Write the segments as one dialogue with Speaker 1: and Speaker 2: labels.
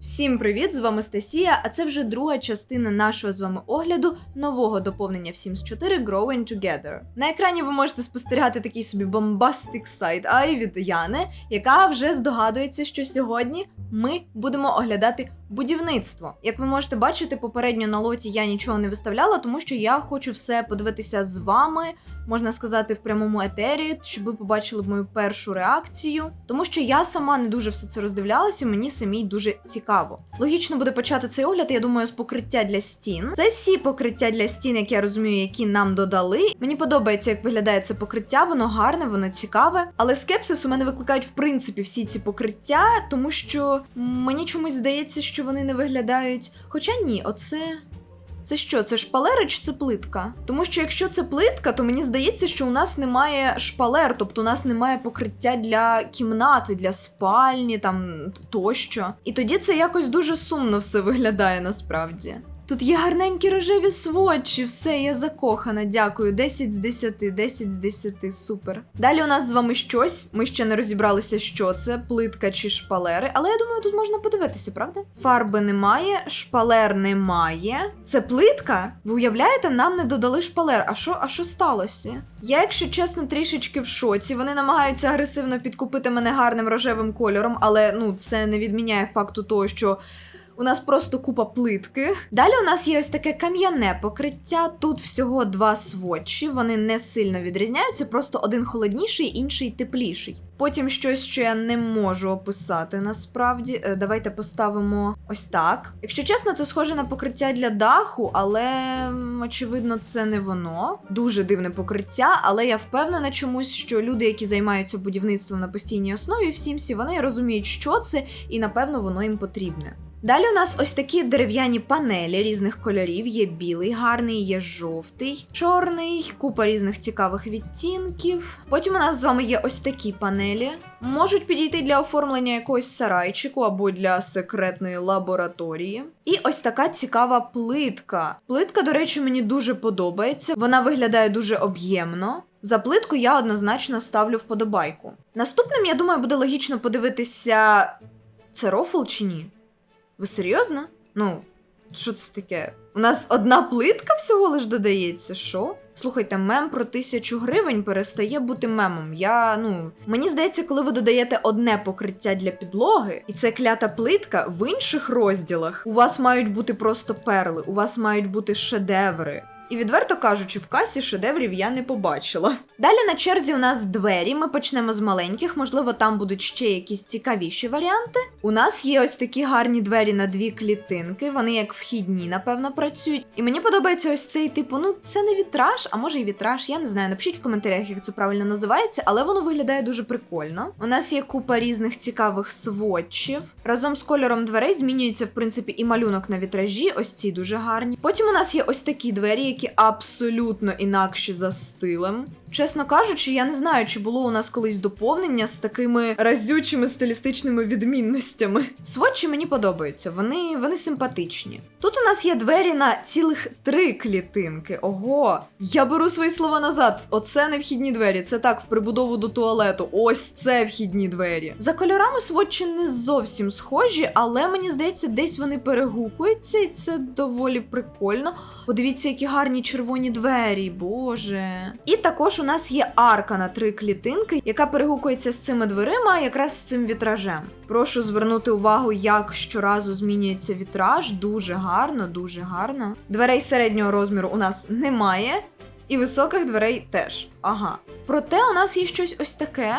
Speaker 1: Всім привіт! З вами Стасія, а це вже друга частина нашого з вами огляду нового доповнення в Sims 4 Growing Together. На екрані ви можете спостерігати такий собі бомбастик сайт Ай від Яни, яка вже здогадується, що сьогодні ми будемо оглядати будівництво. Як ви можете бачити, попередньо на лоті я нічого не виставляла, тому що я хочу все подивитися з вами, можна сказати, в прямому етері, щоб ви побачили мою першу реакцію. Тому що я сама не дуже все це роздивлялася, мені самій дуже цікаво. Логічно буде почати цей огляд, я думаю, з покриття для стін. Це всі покриття для стін, як я розумію, які нам додали. Мені подобається, як виглядає це покриття, воно гарне, воно цікаве. Але скепсис у мене викликають в принципі всі ці покриття, тому що мені чомусь здається, що вони не виглядають. Хоча ні, оце. Це що, це шпалери чи це плитка? Тому що якщо це плитка, то мені здається, що у нас немає шпалер, тобто у нас немає покриття для кімнати, для спальні там тощо. І тоді це якось дуже сумно все виглядає насправді. Тут є гарненькі рожеві сводчі, все, я закохана, дякую. 10 з 10, 10 з 10, супер. Далі у нас з вами щось. Ми ще не розібралися, що це, плитка чи шпалери, але я думаю, тут можна подивитися, правда? Фарби немає, шпалер немає. Це плитка? Ви уявляєте, нам не додали шпалер. А що, а що сталося? Я, якщо чесно, трішечки в шоці. Вони намагаються агресивно підкупити мене гарним рожевим кольором, але ну це не відміняє факту того, що. У нас просто купа плитки. Далі у нас є ось таке кам'яне покриття. Тут всього два сводчі, вони не сильно відрізняються, просто один холодніший, інший тепліший. Потім щось, що я не можу описати насправді. Е, Давайте поставимо ось так. Якщо чесно, це схоже на покриття для даху, але очевидно, це не воно. Дуже дивне покриття, але я впевнена чомусь, що люди, які займаються будівництвом на постійній основі, в Сімсі, вони розуміють, що це, і напевно воно їм потрібне. Далі у нас ось такі дерев'яні панелі різних кольорів. Є білий, гарний, є жовтий, чорний, купа різних цікавих відтінків. Потім у нас з вами є ось такі панелі. Можуть підійти для оформлення якогось сарайчику або для секретної лабораторії. І ось така цікава плитка. Плитка, до речі, мені дуже подобається. Вона виглядає дуже об'ємно. За плитку я однозначно ставлю вподобайку. Наступним, я думаю, буде логічно подивитися, це рофл чи ні? Ви серйозно? Ну, що це таке? У нас одна плитка всього лиш додається, що? Слухайте, мем про тисячу гривень перестає бути мемом. Я, ну, мені здається, коли ви додаєте одне покриття для підлоги, і це клята плитка в інших розділах, у вас мають бути просто перли, у вас мають бути шедеври. І відверто кажучи, в касі шедеврів я не побачила. Далі на черзі у нас двері. Ми почнемо з маленьких, можливо, там будуть ще якісь цікавіші варіанти. У нас є ось такі гарні двері на дві клітинки. Вони як вхідні, напевно, працюють. І мені подобається ось цей типу, ну це не вітраж, а може і вітраж. Я не знаю. Напишіть в коментарях, як це правильно називається, але воно виглядає дуже прикольно. У нас є купа різних цікавих сводчів. Разом з кольором дверей змінюється, в принципі, і малюнок на вітражі. Ось ці дуже гарні. Потім у нас є ось такі двері, які абсолютно інакші за стилем. Чесно кажучи, я не знаю, чи було у нас колись доповнення з такими разючими стилістичними відмінностями. Сводчі мені подобаються, вони, вони симпатичні. Тут у нас є двері на цілих три клітинки. Ого, я беру свої слова назад. Оце не вхідні двері, це так в прибудову до туалету. Ось це вхідні двері. За кольорами сводчі не зовсім схожі, але мені здається, десь вони перегукуються, і це доволі прикольно. Подивіться, які гарні червоні двері, боже. І також у нас є арка на три клітинки, яка перегукується з цими дверима, якраз з цим вітражем. Прошу звернути увагу, як щоразу змінюється вітраж. Дуже гарно, дуже гарно. Дверей середнього розміру у нас немає. І високих дверей теж. Ага. Проте у нас є щось ось таке.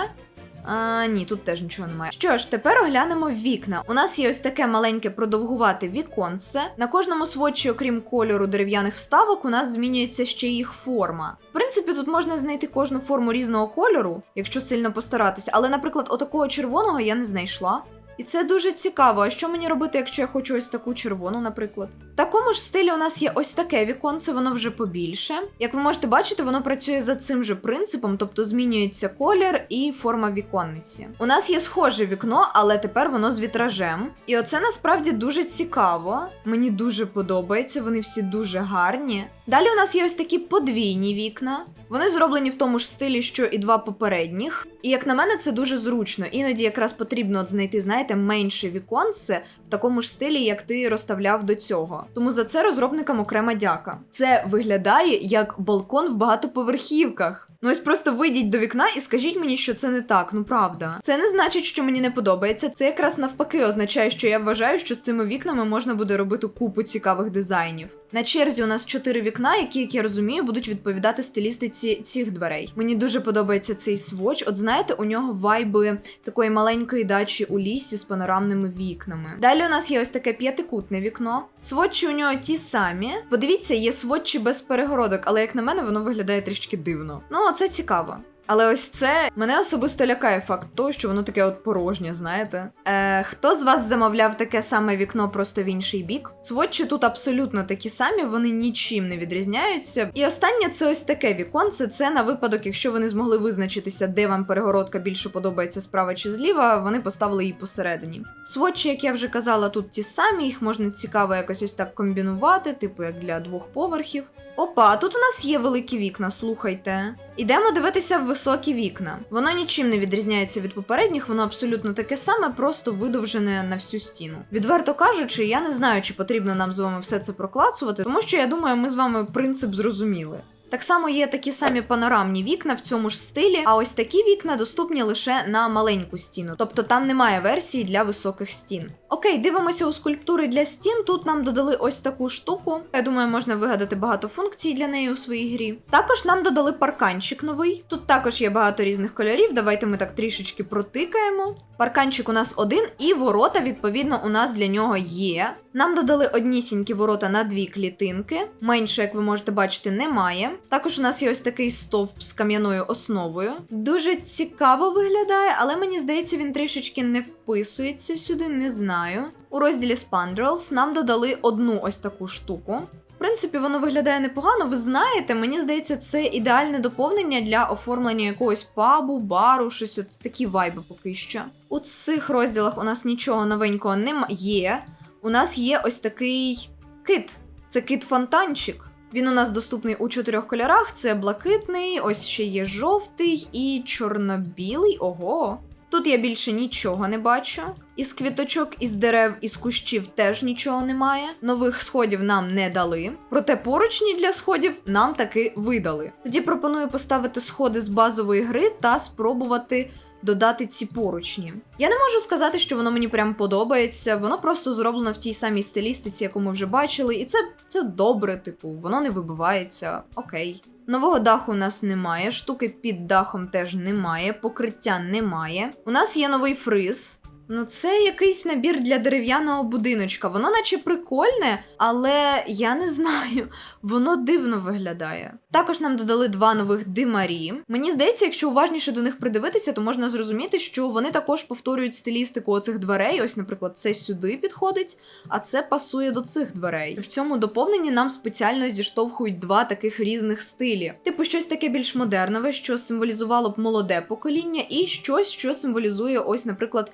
Speaker 1: А, ні, тут теж нічого немає. Що ж, тепер оглянемо вікна. У нас є ось таке маленьке продовгувате віконце. На кожному сводчі, окрім кольору дерев'яних вставок, у нас змінюється ще їх форма. В принципі, тут можна знайти кожну форму різного кольору, якщо сильно постаратися, але, наприклад, отакого червоного я не знайшла. І це дуже цікаво. А що мені робити, якщо я хочу ось таку червону, наприклад? В такому ж стилі у нас є ось таке віконце, воно вже побільше. Як ви можете бачити, воно працює за цим же принципом, тобто змінюється колір і форма віконниці. У нас є схоже вікно, але тепер воно з вітражем. І оце насправді дуже цікаво. Мені дуже подобається, вони всі дуже гарні. Далі у нас є ось такі подвійні вікна. Вони зроблені в тому ж стилі, що і два попередніх. І як на мене, це дуже зручно. Іноді якраз потрібно от знайти, знаєте, знаєте, менше віконце в такому ж стилі, як ти розставляв до цього. Тому за це розробникам окрема дяка. Це виглядає як балкон в багатоповерхівках. Ну ось просто вийдіть до вікна і скажіть мені, що це не так. Ну правда. Це не значить, що мені не подобається. Це якраз навпаки означає, що я вважаю, що з цими вікнами можна буде робити купу цікавих дизайнів. На черзі у нас чотири вікна, які, як я розумію, будуть відповідати стилістиці цих дверей. Мені дуже подобається цей своч. От знаєте, у нього вайби такої маленької дачі у лісі з панорамними вікнами. Далі у нас є ось таке п'ятикутне вікно. Сводчі у нього ті самі. Подивіться, є сводчі без перегородок, але як на мене, воно виглядає трішки дивно. Ну, це цікаво. Але ось це мене особисто лякає факт того, що воно таке от порожнє, знаєте. Е, Хто з вас замовляв таке саме вікно просто в інший бік? Сводчі тут абсолютно такі самі, вони нічим не відрізняються. І останнє це ось таке віконце. Це на випадок, якщо ви не змогли визначитися, де вам перегородка більше подобається справа чи зліва, вони поставили її посередині. Сводчі, як я вже казала, тут ті самі, їх можна цікаво якось ось так комбінувати, типу як для двох поверхів. Опа, тут у нас є великі вікна, слухайте. Ідемо дивитися в високі вікна. Воно нічим не відрізняється від попередніх, воно абсолютно таке саме, просто видовжене на всю стіну. Відверто кажучи, я не знаю, чи потрібно нам з вами все це проклацувати, тому що я думаю, ми з вами принцип зрозуміли. Так само є такі самі панорамні вікна в цьому ж стилі, а ось такі вікна доступні лише на маленьку стіну, тобто там немає версії для високих стін. Окей, дивимося у скульптури для стін. Тут нам додали ось таку штуку. Я думаю, можна вигадати багато функцій для неї у своїй грі. Також нам додали парканчик новий. Тут також є багато різних кольорів. Давайте ми так трішечки протикаємо. Парканчик у нас один, і ворота, відповідно, у нас для нього є. Нам додали однісінькі ворота на дві клітинки. Менше, як ви можете бачити, немає. Також у нас є ось такий стовп з кам'яною основою. Дуже цікаво виглядає, але мені здається, він трішечки не вписується сюди, не знаю. У розділі Spandrels нам додали одну ось таку штуку. В принципі, воно виглядає непогано. Ви знаєте, мені здається, це ідеальне доповнення для оформлення якогось пабу, бару, щось от такі вайби поки що. У цих розділах у нас нічого новенького немає. У нас є ось такий кит. Це кит-фонтанчик. Він у нас доступний у чотирьох кольорах: це блакитний, ось ще є жовтий і чорно-білий. Ого. Тут я більше нічого не бачу. Із квіточок, із дерев, із кущів теж нічого немає. Нових сходів нам не дали. Проте поручні для сходів нам таки видали. Тоді пропоную поставити сходи з базової гри та спробувати додати ці поручні. Я не можу сказати, що воно мені прям подобається. Воно просто зроблено в тій самій стилістиці, яку ми вже бачили, і це, це добре, типу, воно не вибивається. Окей. Нового даху у нас немає, штуки під дахом теж немає, покриття немає. У нас є новий фриз. Ну, це якийсь набір для дерев'яного будиночка. Воно наче прикольне, але я не знаю, воно дивно виглядає. Також нам додали два нових димарі. Мені здається, якщо уважніше до них придивитися, то можна зрозуміти, що вони також повторюють стилістику оцих дверей. Ось, наприклад, це сюди підходить, а це пасує до цих дверей. В цьому доповненні нам спеціально зіштовхують два таких різних стилі. Типу, щось таке більш модернове, що символізувало б молоде покоління, і щось, що символізує, ось, наприклад,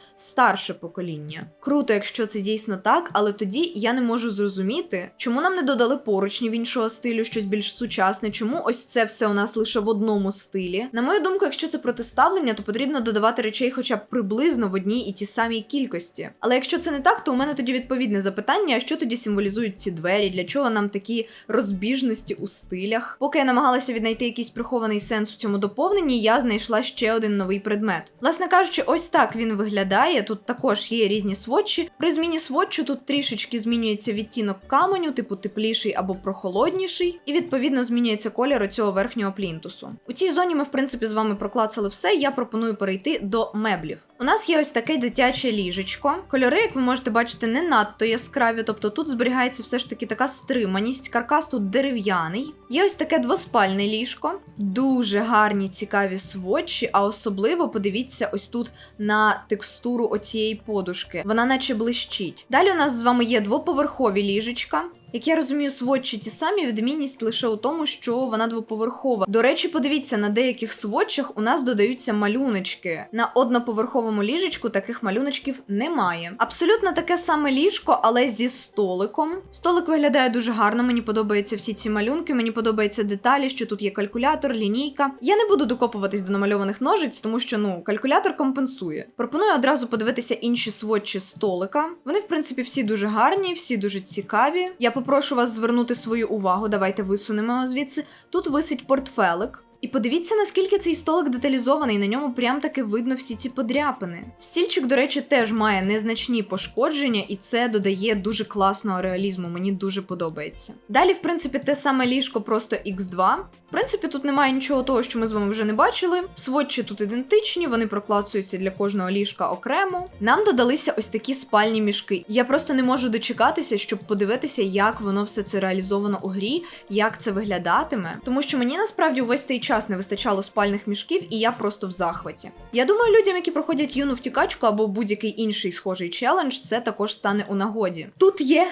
Speaker 1: старше покоління. Круто, якщо це дійсно так, але тоді я не можу зрозуміти, чому нам не додали поручнів іншого стилю, щось більш сучасне. Чому ось це все у нас лише в одному стилі? На мою думку, якщо це протиставлення, то потрібно додавати речей хоча б приблизно в одній і ті самій кількості. Але якщо це не так, то у мене тоді відповідне запитання: а що тоді символізують ці двері? Для чого нам такі розбіжності у стилях? Поки я намагалася віднайти якийсь прихований сенс у цьому доповненні, я знайшла ще один новий предмет. Власне кажучи, ось так він виглядає. Тут також є різні сводчі. При зміні сводчу тут трішечки змінюється відтінок каменю, типу тепліший або прохолодніший, і відповідно змінюється колір цього верхнього плінтусу. У цій зоні ми, в принципі, з вами проклацали все. Я пропоную перейти до меблів. У нас є ось таке дитяче ліжечко. Кольори, як ви можете бачити, не надто яскраві, тобто тут зберігається все ж таки така стриманість. Каркас тут дерев'яний. Є ось таке двоспальне ліжко, дуже гарні цікаві сводчі, а особливо подивіться ось тут на текстуру оцієї подушки. Вона наче блищить. Далі у нас з вами є двоповерхові ліжечка. Як я розумію, сводчі ті самі відмінність лише у тому, що вона двоповерхова. До речі, подивіться, на деяких сводчах у нас додаються малюночки. На одноповерховому ліжечку таких малюночків немає. Абсолютно таке саме ліжко, але зі столиком. Столик виглядає дуже гарно. Мені подобаються всі ці малюнки. Мені подобаються деталі, що тут є калькулятор, лінійка. Я не буду докопуватись до намальованих ножиць, тому що ну калькулятор компенсує. Пропоную одразу подивитися інші сводчі столика. Вони, в принципі, всі дуже гарні, всі дуже цікаві. Я попрошу вас звернути свою увагу. Давайте висунемо звідси. Тут висить портфелик. І подивіться, наскільки цей столик деталізований, на ньому прям таки видно всі ці подряпини. Стільчик, до речі, теж має незначні пошкодження, і це додає дуже класного реалізму. Мені дуже подобається. Далі, в принципі, те саме ліжко, просто X2. В принципі, тут немає нічого того, що ми з вами вже не бачили. Сводчі тут ідентичні, вони проклацуються для кожного ліжка окремо. Нам додалися ось такі спальні мішки. Я просто не можу дочекатися, щоб подивитися, як воно все це реалізовано у грі, як це виглядатиме. Тому що мені насправді увесь цей час не вистачало спальних мішків, і я просто в захваті. Я думаю, людям, які проходять юну втікачку або будь-який інший схожий челендж, це також стане у нагоді. Тут є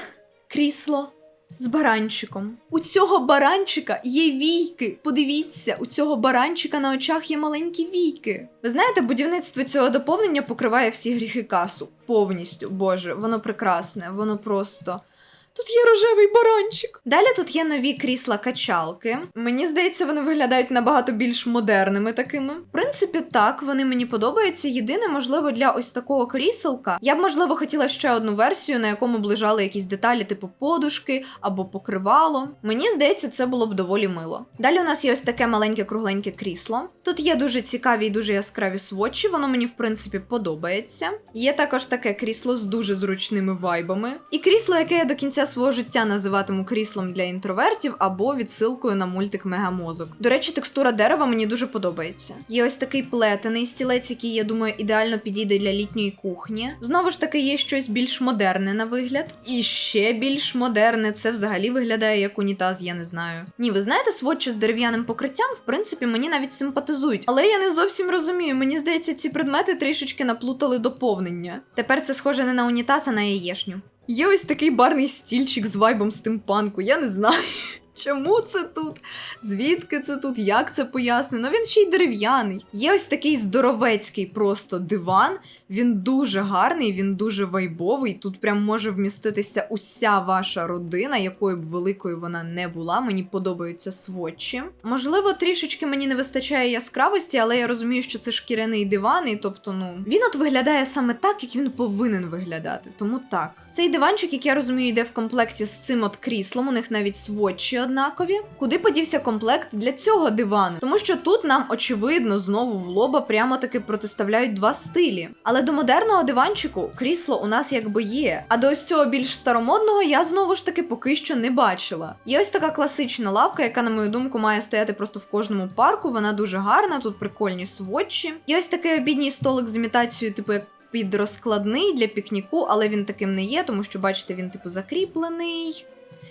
Speaker 1: крісло з баранчиком. У цього баранчика є війки. Подивіться, у цього баранчика на очах є маленькі війки. Ви знаєте, будівництво цього доповнення покриває всі гріхи касу. Повністю, боже, воно прекрасне, воно просто. Тут є рожевий баранчик. Далі тут є нові крісла качалки. Мені здається, вони виглядають набагато більш модерними такими. В принципі, так, вони мені подобаються. Єдине, можливо, для ось такого кріселка. Я б, можливо, хотіла ще одну версію, на якому б лежали якісь деталі, типу подушки або покривало. Мені здається, це було б доволі мило. Далі у нас є ось таке маленьке кругленьке крісло. Тут є дуже цікаві і дуже яскраві сводчі, воно мені, в принципі, подобається. Є також таке крісло з дуже зручними вайбами. І крісло, яке я до кінця свого життя називатиму кріслом для інтровертів або відсилкою на мультик Мегамозок. До речі, текстура дерева мені дуже подобається. Є ось такий плетений стілець, який, я думаю, ідеально підійде для літньої кухні. Знову ж таки, є щось більш модерне на вигляд. І ще більш модерне це взагалі виглядає як унітаз, я не знаю. Ні, ви знаєте, сводчі з дерев'яним покриттям, в принципі, мені навіть симпатизують. Але я не зовсім розумію. Мені здається, ці предмети трішечки наплутали доповнення. Тепер це схоже не на унітаз, а на яєшню. Є ось такий барний стільчик з вайбом стимпанку, я не знаю. Чому це тут? Звідки це тут? Як це пояснено? Він ще й дерев'яний. Є ось такий здоровецький просто диван. Він дуже гарний, він дуже вайбовий. Тут прям може вміститися уся ваша родина, якою б великою вона не була. Мені подобаються сводчі. Можливо, трішечки мені не вистачає яскравості, але я розумію, що це шкіряний диван, і тобто, ну він от виглядає саме так, як він повинен виглядати. Тому так. Цей диванчик, як я розумію, йде в комплекті з цим от кріслом. У них навіть сводчі однакові. Куди подівся комплект для цього дивану? Тому що тут нам очевидно знову в лоба прямо таки протиставляють два стилі. Але до модерного диванчику крісло у нас якби є. А до ось цього більш старомодного я знову ж таки поки що не бачила. Є ось така класична лавка, яка, на мою думку, має стояти просто в кожному парку. Вона дуже гарна, тут прикольні сводчі. Є ось такий обідній столик з імітацією, типу як. Під розкладний для пікніку, але він таким не є, тому що, бачите, він типу закріплений.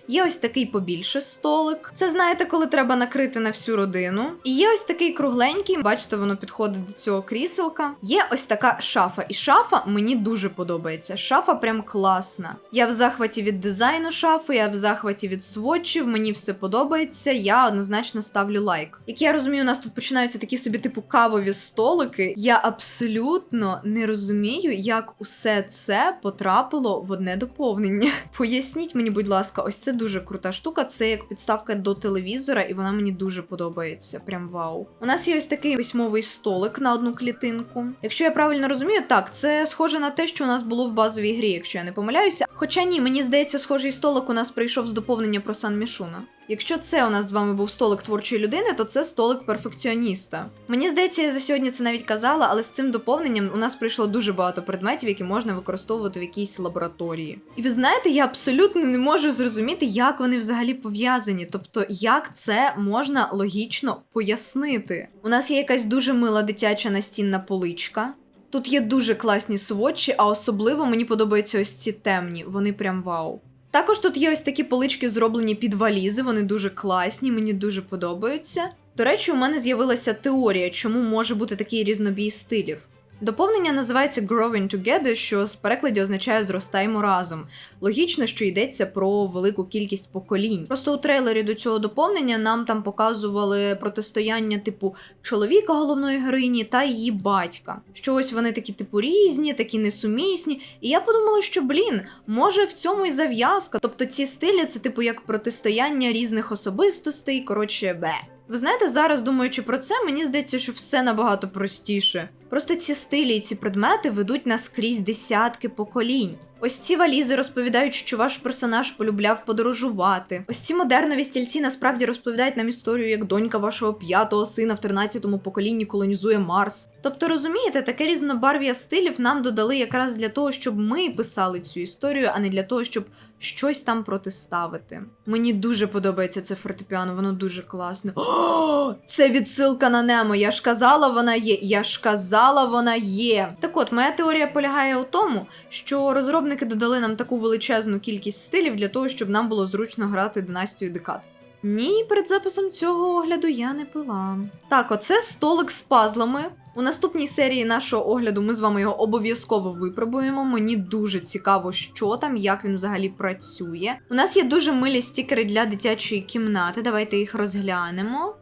Speaker 1: Є ось такий побільше столик. Це знаєте, коли треба накрити на всю родину. І є ось такий кругленький, бачите, воно підходить до цього кріселка. Є ось така шафа. І шафа мені дуже подобається. Шафа прям класна. Я в захваті від дизайну шафи, я в захваті від сводчів, мені все подобається. Я однозначно ставлю лайк. Як я розумію, у нас тут починаються такі собі типу кавові столики. Я абсолютно не розумію, як усе це потрапило в одне доповнення. Поясніть мені, будь ласка, ось це дуже крута штука. Це як підставка до телевізора, і вона мені дуже подобається. Прям вау. У нас є ось такий письмовий столик на одну клітинку. Якщо я правильно розумію, так це схоже на те, що у нас було в базовій грі, якщо я не помиляюся. Хоча ні, мені здається, схожий столик у нас прийшов з доповнення про Сан Мішуна. Якщо це у нас з вами був столик творчої людини, то це столик перфекціоніста. Мені здається, я за сьогодні це навіть казала, але з цим доповненням у нас прийшло дуже багато предметів, які можна використовувати в якійсь лабораторії. І ви знаєте, я абсолютно не можу зрозуміти, як вони взагалі пов'язані, тобто як це можна логічно пояснити. У нас є якась дуже мила дитяча настінна поличка. Тут є дуже класні сводчі, а особливо мені подобаються ось ці темні, вони прям вау. Також тут є ось такі полички, зроблені під валізи, вони дуже класні, мені дуже подобаються. До речі, у мене з'явилася теорія, чому може бути такий різнобій стилів. Доповнення називається Growing Together, що з перекладі означає зростаємо разом. Логічно, що йдеться про велику кількість поколінь. Просто у трейлері до цього доповнення нам там показували протистояння типу чоловіка головної героїні та її батька. Що ось вони такі, типу, різні, такі несумісні. І я подумала, що блін, може в цьому і зав'язка. Тобто ці стилі це типу як протистояння різних особистостей. Коротше, бе. Ви знаєте, зараз думаючи про це, мені здається, що все набагато простіше. Просто ці стилі і ці предмети ведуть нас крізь десятки поколінь. Ось ці валізи розповідають, що ваш персонаж полюбляв подорожувати. Ось ці модернові стільці насправді розповідають нам історію, як донька вашого п'ятого сина в 13-му поколінні колонізує Марс. Тобто, розумієте, таке різнобарв'я стилів нам додали якраз для того, щоб ми писали цю історію, а не для того, щоб щось там протиставити. Мені дуже подобається це фортепіано, воно дуже класне. О, це відсилка на Немо. Я ж казала, вона є. Я ж казала, вона є. Так от, моя теорія полягає у тому, що розробники додали нам таку величезну кількість стилів для того, щоб нам було зручно грати династію декад. Ні, перед записом цього огляду я не пила. Так, оце столик з пазлами. У наступній серії нашого огляду ми з вами його обов'язково випробуємо. Мені дуже цікаво, що там, як він взагалі працює. У нас є дуже милі стікери для дитячої кімнати. Давайте їх розглянемо.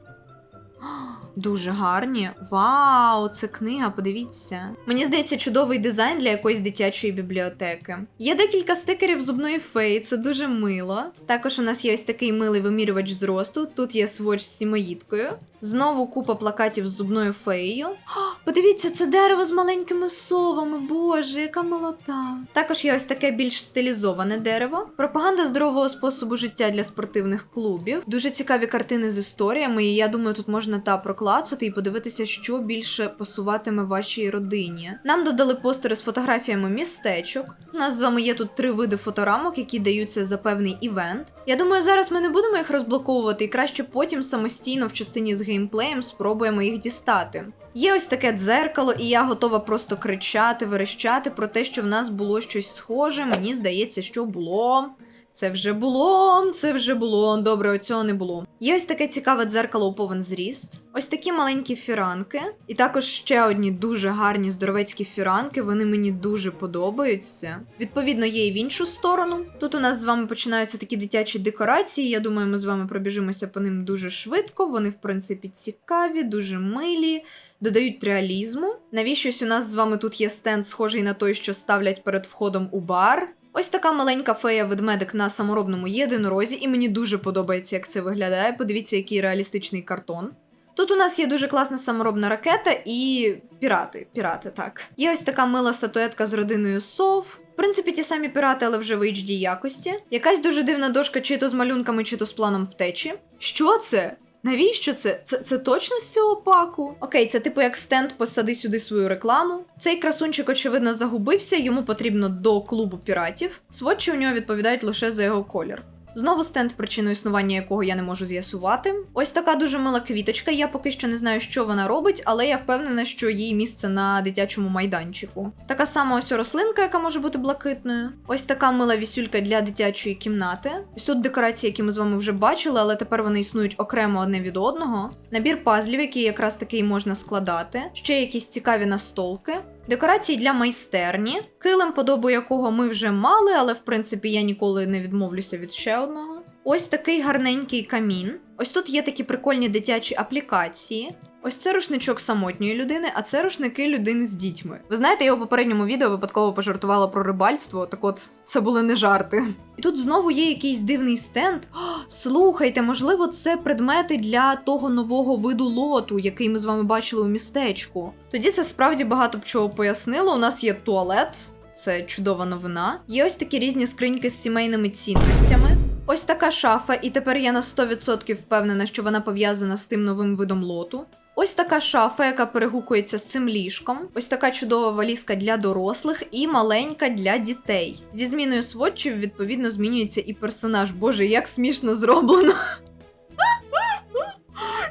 Speaker 1: Дуже гарні. Вау, це книга, подивіться. Мені здається, чудовий дизайн для якоїсь дитячої бібліотеки. Є декілька стикерів зубної феї, це дуже мило. Також у нас є ось такий милий вимірювач зросту. Тут є своч з сімоїдкою. Знову купа плакатів з зубною феєю. О, подивіться, це дерево з маленькими совами. Боже, яка милота. Також є ось таке більш стилізоване дерево. Пропаганда здорового способу життя для спортивних клубів. Дуже цікаві картини з історіями. І я думаю, тут можна та проклацати і подивитися, що більше пасуватиме вашій родині. Нам додали постери з фотографіями містечок. У нас з вами є тут три види фоторамок, які даються за певний івент. Я думаю, зараз ми не будемо їх розблоковувати і краще потім самостійно в частині з геймплеєм спробуємо їх дістати. Є ось таке дзеркало, і я готова просто кричати, верещати про те, що в нас було щось схоже. Мені здається, що було. Це вже було, це вже було. Добре, оцього не було. Є ось таке цікаве дзеркало у повен зріст. Ось такі маленькі фіранки. І також ще одні дуже гарні здоровецькі фіранки. Вони мені дуже подобаються. Відповідно, є і в іншу сторону. Тут у нас з вами починаються такі дитячі декорації. Я думаю, ми з вами пробіжимося по ним дуже швидко. Вони, в принципі, цікаві, дуже милі. Додають реалізму. Навіщось у нас з вами тут є стенд, схожий на той, що ставлять перед входом у бар. Ось така маленька фея ведмедик на саморобному єдинорозі, і мені дуже подобається, як це виглядає. Подивіться, який реалістичний картон. Тут у нас є дуже класна саморобна ракета і пірати. Пірати, так. Є ось така мила статуетка з родиною сов. В принципі, ті самі пірати, але вже в HD якості. Якась дуже дивна дошка, чи то з малюнками, чи то з планом втечі. Що це? Навіщо це? Це це точно з цього паку? Окей, це типу як стенд посади сюди свою рекламу. Цей красунчик, очевидно, загубився, йому потрібно до клубу піратів. Сводчі у нього відповідають лише за його колір. Знову стенд, причину існування якого я не можу з'ясувати. Ось така дуже мила квіточка. Я поки що не знаю, що вона робить, але я впевнена, що їй місце на дитячому майданчику. Така сама ось рослинка, яка може бути блакитною. Ось така мила вісюлька для дитячої кімнати. Ось тут декорації, які ми з вами вже бачили, але тепер вони існують окремо одне від одного. Набір пазлів, які якраз таки можна складати. Ще якісь цікаві настолки. Декорації для майстерні, килим, подобу якого ми вже мали, але в принципі я ніколи не відмовлюся від ще одного. Ось такий гарненький камін. Ось тут є такі прикольні дитячі аплікації. Ось це рушничок самотньої людини, а це рушники людини з дітьми. Ви знаєте, я у попередньому відео випадково пожартувала про рибальство, так от це були не жарти. І тут знову є якийсь дивний стенд. О, слухайте, можливо, це предмети для того нового виду лоту, який ми з вами бачили у містечку. Тоді це справді багато б чого пояснило. У нас є туалет, це чудова новина. Є ось такі різні скриньки з сімейними цінностями. Ось така шафа, і тепер я на 100% впевнена, що вона пов'язана з тим новим видом лоту. Ось така шафа, яка перегукується з цим ліжком. Ось така чудова валізка для дорослих і маленька для дітей. Зі зміною сводчів, відповідно, змінюється і персонаж. Боже, як смішно зроблено.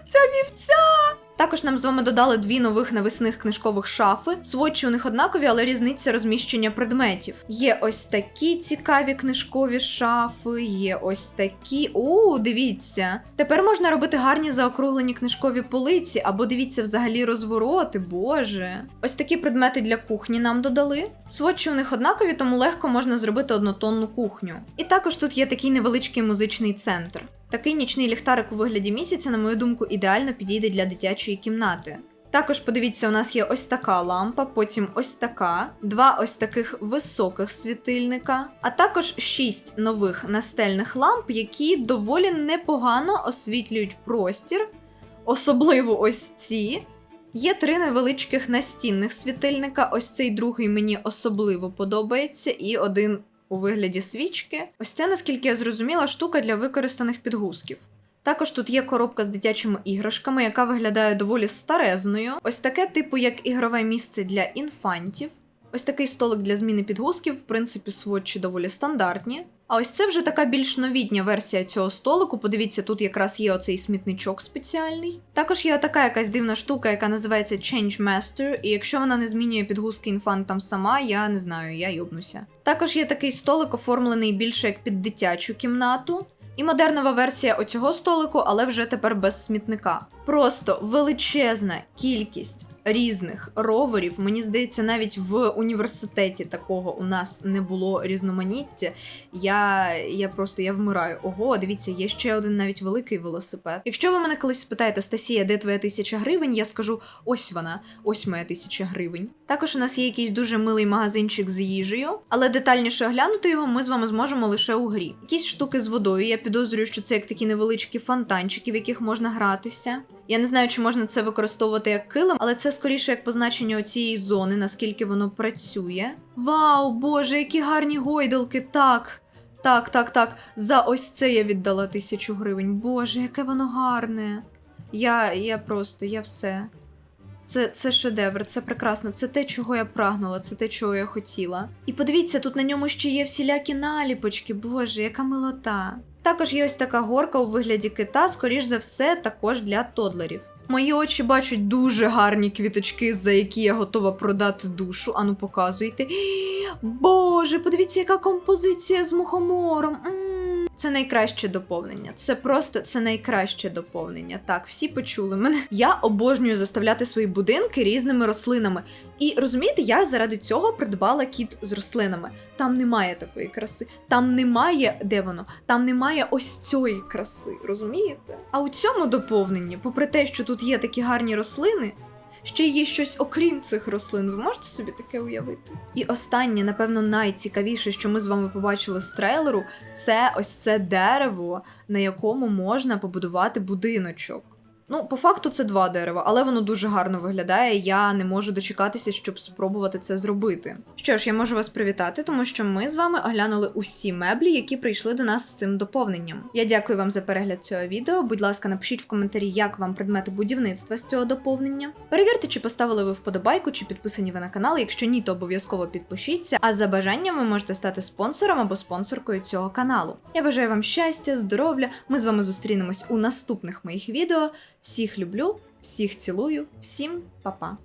Speaker 1: Ця вівця! Також нам з вами додали дві нових навісних книжкових шафи. Сводчі у них однакові, але різниця розміщення предметів. Є ось такі цікаві книжкові шафи, є ось такі. У, дивіться. Тепер можна робити гарні заокруглені книжкові полиці, або дивіться взагалі розвороти, боже. Ось такі предмети для кухні нам додали. Сводчі у них однакові, тому легко можна зробити однотонну кухню. І також тут є такий невеличкий музичний центр. Такий нічний ліхтарик у вигляді місяця, на мою думку, ідеально підійде для дитячої кімнати. Також подивіться, у нас є ось така лампа, потім ось така, два ось таких високих світильника, а також шість нових настельних ламп, які доволі непогано освітлюють простір, особливо ось ці. Є три невеличких настінних світильника. Ось цей другий мені особливо подобається, і один у вигляді свічки. Ось це, наскільки я зрозуміла, штука для використаних підгузків. Також тут є коробка з дитячими іграшками, яка виглядає доволі старезною. Ось таке, типу, як ігрове місце для інфантів. Ось такий столик для зміни підгузків, в принципі, сводчі доволі стандартні. А ось це вже така більш новітня версія цього столику. Подивіться, тут якраз є оцей смітничок спеціальний. Також є така якась дивна штука, яка називається Change Master, і якщо вона не змінює підгузки інфантам сама, я не знаю, я йобнуся. Також є такий столик, оформлений більше як під дитячу кімнату. І модернова версія оцього столику, але вже тепер без смітника. Просто величезна кількість різних роверів. Мені здається, навіть в університеті такого у нас не було різноманіття. Я, я просто я вмираю. Ого, дивіться, є ще один навіть великий велосипед. Якщо ви мене колись спитаєте, Стасія, де твоя тисяча гривень, я скажу: ось вона, ось моя тисяча гривень. Також у нас є якийсь дуже милий магазинчик з їжею, але детальніше оглянути його ми з вами зможемо лише у грі. Якісь штуки з водою. Я підозрюю, що це як такі невеличкі фонтанчики, в яких можна гратися. Я не знаю, чи можна це використовувати як килим, але це скоріше як позначення цієї зони, наскільки воно працює. Вау, боже, які гарні гойдалки! Так. Так, так, так. За ось це я віддала тисячу гривень. Боже, яке воно гарне. Я, я просто, я все. Це, це шедевр, це прекрасно, це те, чого я прагнула, це те, чого я хотіла. І подивіться, тут на ньому ще є всілякі наліпочки, боже, яка милота. Також є ось така горка у вигляді кита, скоріш за все, також для тодлерів. Мої очі бачать дуже гарні квіточки, за які я готова продати душу. Ану, показуйте. Боже, подивіться, яка композиція з мухомором. М, Це найкраще доповнення. Це просто це найкраще доповнення. Так, всі почули мене. Я обожнюю заставляти свої будинки різними рослинами. І розумієте, я заради цього придбала кіт з рослинами. Там немає такої краси. Там немає, де воно? Там немає ось цієї краси, розумієте? А у цьому доповненні, попри те, що тут є такі гарні рослини, ще є щось окрім цих рослин. Ви можете собі таке уявити? І останнє, напевно, найцікавіше, що ми з вами побачили з трейлеру, це ось це дерево, на якому можна побудувати будиночок. Ну, по факту це два дерева, але воно дуже гарно виглядає. Я не можу дочекатися, щоб спробувати це зробити. Що ж, я можу вас привітати, тому що ми з вами оглянули усі меблі, які прийшли до нас з цим доповненням. Я дякую вам за перегляд цього відео. Будь ласка, напишіть в коментарі, як вам предмети будівництва з цього доповнення. Перевірте, чи поставили ви вподобайку, чи підписані ви на канал. Якщо ні, то обов'язково підпишіться. А за бажанням ви можете стати спонсором або спонсоркою цього каналу. Я бажаю вам щастя, здоров'я. Ми з вами зустрінемось у наступних моїх відео. Всіх люблю, всіх цілую, всім па-па!